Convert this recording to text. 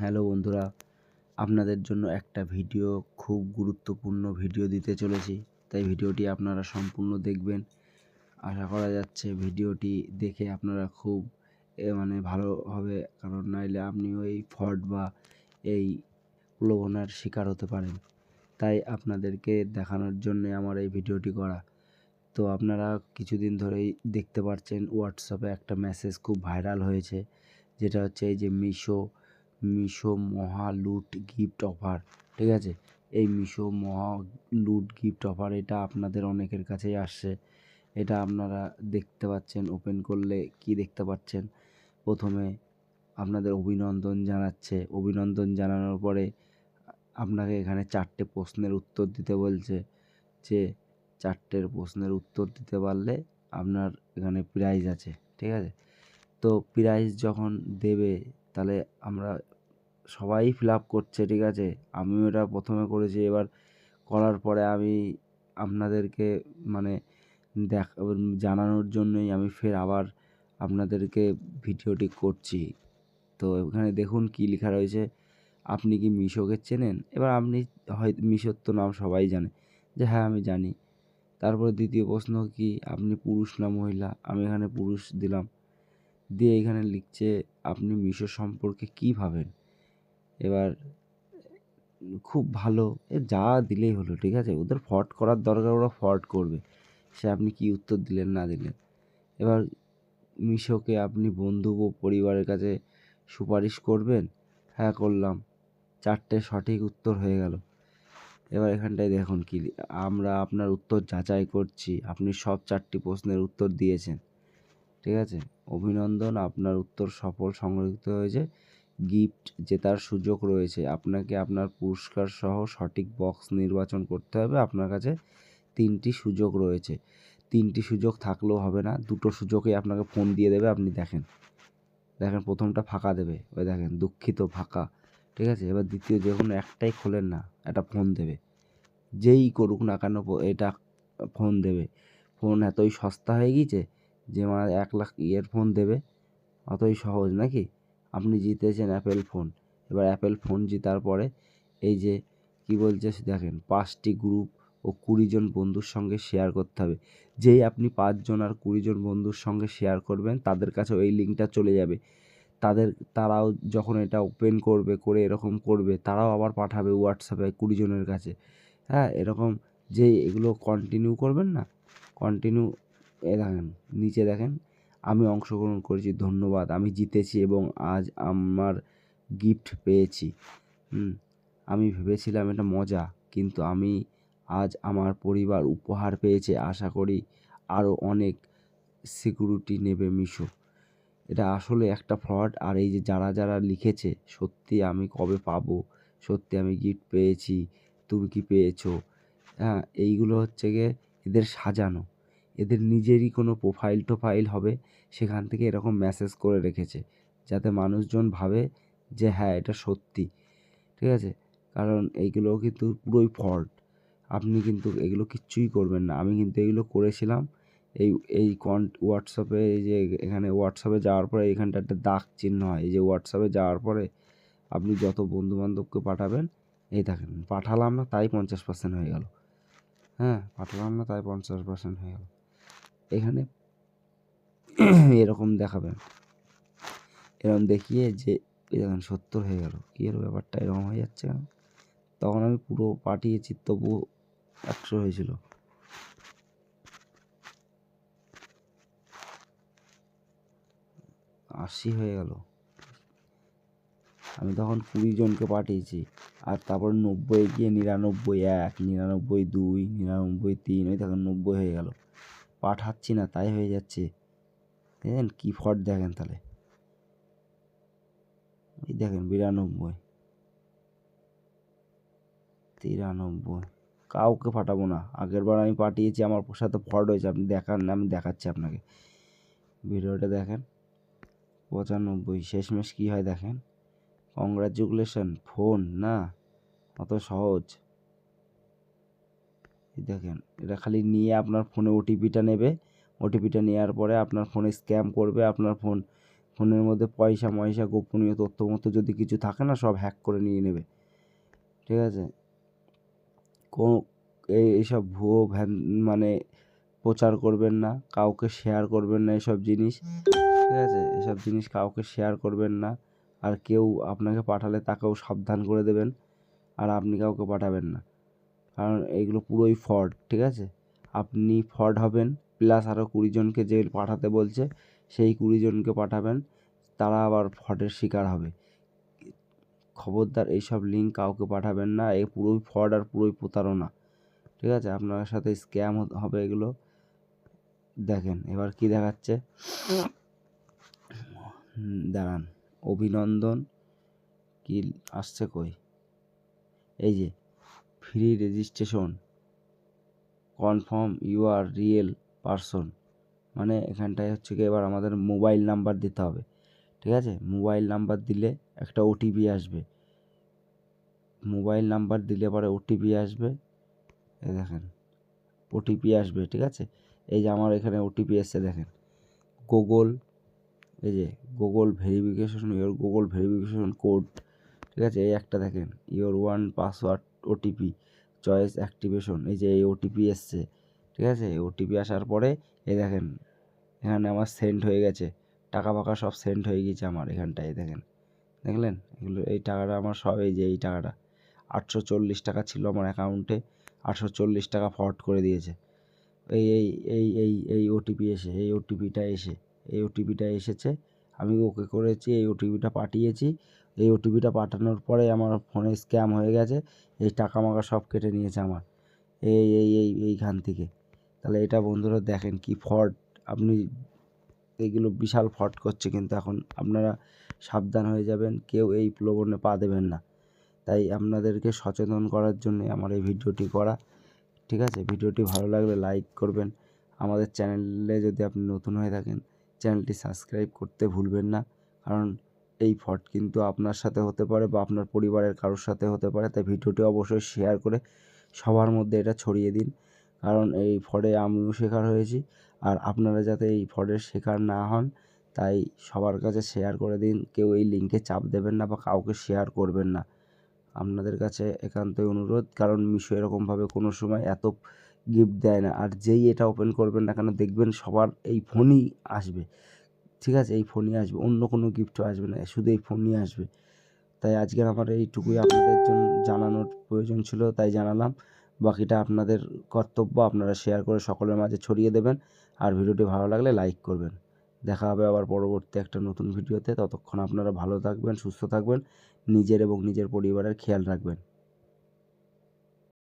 Hello বন্ধুরা, আপনাদের জন্য একটা ভিডিও, খুব গুরুত্বপূর্ণ ভিডিও দিতে চলেছি। তাই ভিডিওটি আপনারা সম্পূর্ণ দেখবেন। আশা করা যাচ্ছে ভিডিওটি দেখে আপনারা খুব মানে ভালো হবে। কারণ নাইলে আপনিও এই ফ্রড বা এই প্রলোভনার শিকার হতে পারেন। তাই আপনাদেরকে দেখানোর জন্যে আমার এই ভিডিওটি করা। তো আপনারা কিছুদিন ধরেই দেখতে পাচ্ছেন হোয়াটসঅ্যাপে একটা মেসেজ খুব ভাইরাল হয়েছে। যেটা হচ্ছে এই যে মিশো মিশো মহা লুট গিফট অফার, ঠিক আছে? এই মিশো মহা লুট গিফট অফার এটা আপনাদের অনেকের কাছেই আসছে। এটা আপনারা দেখতে পাচ্ছেন, ওপেন করলে কি দেখতে পাচ্ছেন? প্রথমে আপনাদের অভিনন্দন জানাচ্ছে। অভিনন্দন জানানোর পরে আপনাকে এখানে চারটে প্রশ্নের উত্তর দিতে বলছে যে, চারটের প্রশ্নের উত্তর দিতে পারলে আপনার এখানে প্রাইজ আছে, ঠিক আছে? তো প্রাইজ যখন দেবে, তাহলে আমরা সবাই ফিল আপ করছে, ঠিক আছে? আমিও এটা প্রথমে করেছি, এবার করার পরে আমি আপনাদেরকে মানে দেখ, জানানোর জন্যই আমি ফের আবার আপনাদেরকে ভিডিওটি করছি। তো এখানে দেখুন কী লেখা রয়েছে, আপনি কি মিশোকে চেনেন? এবার আপনি হয় মিশোর তো নাম সবাই জানে, যে হ্যাঁ আমি জানি। তারপরে দ্বিতীয় প্রশ্ন কি, আপনি পুরুষ না মহিলা? আমি এখানে পুরুষ দিলাম। দিয়ে এখানে লিখছে, আপনি মিশো সম্পর্কে কী ভাবেন? এবার, খুব ভালো, এ যা দিলেই হলো, ঠিক আছে? ওদের ফট করার দরকার, ওরা ফট করবে। সে আপনি কী উত্তর দিলেন, না দিলেন? এবার, মিশোকে আপনি বন্ধু ও পরিবারের কাছে সুপারিশ করবেন? হ্যাঁ করলাম। চারটে সঠিক উত্তর হয়ে গেল। এবার এখানটায় দেখুন কি, আমরা আপনার উত্তর যাচাই করছি। আপনি সব চারটি প্রশ্নের উত্তর দিয়েছেন। ঠিক আছে? অভিনন্দন, আপনার উত্তর সফল সংরক্ষিত হয়েছে। গিফট জেতার সুযোগ রয়েছে, আপনাকে আপনার পুরস্কার সহ সঠিক বক্স নির্বাচন করতে হবে। আপনার কাছে তিনটি সুযোগ রয়েছে। তিনটি সুযোগ থাকলেও হবে না, দুটো সুযোগই আপনাকে ফোন দিয়ে দেবে, আপনি দেখেন। দেখেন, প্রথমটা ফাঁকা দেবে ওই দেখেন, দুঃখিত, ফাঁকা। ঠিক আছে? এবার দ্বিতীয়, যে কোনো একটাই খোলেন না, একটা ফোন দেবে। যেই করুক না কেন, এটা ফোন দেবে। ফোন এতই সস্তা হয়ে গিয়েছে যে মানে এক লাখ ইয়ারফোন দেবে, অতই সহজ নাকি? আপনি জিতেছেন অ্যাপেল ফোন এবার অ্যাপেল ফোন জেতার পরে এই যে কী বলছে দেখেন, পাঁচটি গ্রুপ ও কুড়িজন বন্ধুর সঙ্গে শেয়ার করতে হবে। যেই আপনি পাঁচজন আর কুড়িজন বন্ধুর সঙ্গে শেয়ার করবেন, তাদের কাছে ওই লিঙ্কটা চলে যাবে। তাদের, তারাও যখন এটা ওপেন করবে, করে এরকম করবে, তারাও আবার পাঠাবে হোয়াটসঅ্যাপে কুড়িজনের কাছে। হ্যাঁ এরকম যে এগুলো কন্টিনিউ করবেন না কন্টিনিউ এ দেখেন, নিচে দেখেন, আমি অংশগ্রহণ করেছি, ধন্যবাদ, আমি জিতেছি এবং আজ আমার গিফট পেয়েছি। আমি ভেবেছিলাম এটা মজা, কিন্তু আমি আজ আমার পরিবার উপহার পেয়েছে, আশা করি আরও অনেক সিকিউরিটি নেবে মিশো। এটা আসলে একটা ফ্রড আর এই যে যারা যারা লিখেছে, সত্যি আমি কবে পাবো? সত্যি আমি গিফট পেয়েছি, তুমি কি পেয়েছ? হ্যাঁ এইগুলো হচ্ছে গিয়ে এদের সাজানো। এদের নিজেরই কোনো প্রোফাইল টোফাইল হবে, সেখান থেকে এরকম মেসেজ করে রেখেছে, যাতে মানুষজন ভাবে যে হ্যাঁ এটা সত্যি, ঠিক আছে? কারণ এইগুলো কিন্তু পুরোই ফল্ট আপনি কিন্তু এগুলো কিচ্ছুই করবেন না। আমি কিন্তু এগুলো করেছিলাম, এই এই কন হোয়াটসঅ্যাপে এই যে এখানে হোয়াটসঅ্যাপে যাওয়ার পরে এখানটা একটা দাগ চিহ্ন হয়। এই যে হোয়াটসঅ্যাপে যাওয়ার পরে আপনি যত বন্ধুবান্ধবকে পাঠাবেন, এই দেখেন, পাঠালাম না তাই পঞ্চাশ পার্সেন্ট হয়ে গেল। হ্যাঁ পাঠালাম না তাই পঞ্চাশ পার্সেন্ট হয়ে গেল। এখানে এরকম দেখাবেন এরকম দেখিয়ে যে দেখেন সত্তর হয়ে গেল। কী এর ব্যাপারটা? এরকম হয়ে যাচ্ছে তখন আমি পুরো পাঠিয়েছি, তবুও একশো হয়েছিল। আশি হয়ে গেল। আমি তখন কুড়ি জনকে পাঠিয়েছি। আর তারপর নব্বই গিয়ে নিরানব্বই এক, নিরানব্বই দুই, নিরানব্বই তিন, ওই দেখেন নব্বই হয়ে গেল। পাঠাচ্ছি না, তাই হয়ে যাচ্ছে। দেখেন কী ফট দেখেন তাহলে। এই দেখেন বিরানব্বই। তিরানব্বই। কাউকে পাঠাবো না। আগের বার আমি পাঠিয়েছি, আমার সাথে ফ্রড হয়েছে। আপনি দেখান না, আমি দেখাচ্ছি আপনাকে। ভিডিওটা দেখেন। পঁচানব্বই। শেষমেশ কী হয় দেখেন? কংগ্রাচুলেশন ফোন না? অত সহজ। দেখেন, এটা খালি নিয়ে আপনার ফোনে ওটিপিটা নেবে। ওটিপিটা নেওয়ার পরে আপনার ফোনে স্ক্যাম করবে, আপনার ফোন, ফোনের মধ্যে পয়সা ময়সা, গোপনীয় তথ্য মতো যদি কিছু থাকে না, সব হ্যাক করে নিয়ে নেবে। ঠিক আছে? কোনো এই এইসব ভুয়ো ভ্যান মানে প্রচার করবেন না, কাউকে শেয়ার করবেন না এসব জিনিস। ঠিক আছে? এসব জিনিস কাউকে শেয়ার করবেন না, আর কেউ আপনাকে পাঠালে তাকেও সাবধান করে দেবেন, আর আপনি কাউকে পাঠাবেন না। কারণ এইগুলো পুরোই ফ্রড ঠিক আছে? আপনি ফ্রড হবেন প্লাস আরও কুড়িজনকে যে পাঠাতে বলছে, সেই কুড়িজনকে পাঠাবেন, তারা আবার ফ্রডের শিকার হবে। খবরদার এইসব লিঙ্ক কাউকে পাঠাবেন না এ পুরোই ফ্রড আর পুরোই প্রতারণা, ঠিক আছে? আপনার সাথে স্ক্যাম হবে এগুলো। দেখেন, এবার কি দেখাচ্ছে? দাঁড়ান। অভিনন্দন, কি আসছে কই? এই যে free registration. Confirm you are real person. মানে এখানটায় হচ্ছে কি এবার আমাদের মোবাইল নাম্বার দিতে হবে। ঠিক আছে? মোবাইল নাম্বার দিলে একটা ওটিপি আসবে। মোবাইল নাম্বার দিলে পরে ওটিপি আসবে। এই দেখেন, ওটিপি আসবে, ঠিক আছে? এই যে আমার এখানে ওটিপি এসছে, দেখেন। গুগল, এই যে Google verification, your Google verification code, ঠিক আছে? এই একটা দেখেন, your one password OTP choice activation এই যে এই ওটিপি এসছে, ঠিক আছে? ওটিপি আসার পরে এই দেখেন, এখানে আমার সেন্ড হয়ে গেছে, টাকা ফাকা সব সেন্ড হয়ে গেছে আমার এখানটায় দেখেন, দেখলেন? এগুলো, এই টাকাটা আমার সব, এই যে এই টাকাটা, আটশো চল্লিশ টাকা ছিল আমার অ্যাকাউন্টে আটশো চল্লিশ টাকা ফরওয়ার্ড করে দিয়েছে, এই এই এই এই এই ওটিপি এসে, এই ওটিপিটা এসে, এই ওটিপিটা এসেছে, আমি ওকে করেছি, এই ওটিপিটা পাঠিয়েছি এই ওটিপিটা পাঠানোর পরে আমার ফোনে স্ক্যাম হয়ে গেছে। এই টাকা মাকা সব কেটে নিয়েছে আমার। এই এই এই, এইখান থেকে। তাহলে এটা বন্ধুরা দেখেন কি ফ্রড। আপনি এগুলো বিশাল ফ্রড করছে কিন্তু এখন আপনারা সাবধান হয়ে যাবেন, কেউ এই প্রলোভনে পা দেবেন না। তাই আপনাদেরকে সচেতন করার জন্য আমার এই ভিডিওটি করা। ঠিক আছে? ভিডিওটি ভালো লাগলে লাইক করবেন। আমাদের চ্যানেলে যদি আপনি নতুন হয়ে থাকেন, চ্যানেলটি সাবস্ক্রাইব করতে ভুলবেন না। কারণ এই ফ্রড কিন্তু আপনার সাথে হতে পারে বা আপনার পরিবারের কারোর সাথে হতে পারে। তাই ভিডিওটি অবশ্যই শেয়ার করে সবার মধ্যে এটা ছড়িয়ে দিন। কারণ এই ফ্রডে আমিও শেখার হয়েছি। আর আপনারা যাতে এই ফ্রডের শেখার না হন, তাই সবার কাছে শেয়ার করে দিন। কেউ এই লিঙ্কে চাপ দেবেন না বা কাউকে শেয়ার করবেন না। আপনাদের কাছে একান্তই অনুরোধ। কারণ মিশো এরকমভাবে কোনো সময় এত গিফট দেয় না। আর যেই এটা ওপেন করবেন না কেন, দেখবেন সবার এই ফোনই আসবে। ঠিক আছে, এই ফোনই আসবে। অন্য কোনো গিফটও আসবে না, শুধু এই ফোনই আসবে। তাই আজকের আমার এইটুকুই আপনাদের জন্য জানানোর প্রয়োজন ছিল, তাই জানালাম। বাকিটা আপনাদের কর্তব্য, আপনারা শেয়ার করে সকলের মাঝে ছড়িয়ে দেবেন। আর ভিডিওটি ভালো লাগলে লাইক করবেন। দেখা হবে আবার পরবর্তী একটা নতুন ভিডিওতে। ততক্ষণ আপনারা ভালো থাকবেন, সুস্থ থাকবেন, নিজের এবং নিজের পরিবারের খেয়াল রাখবেন।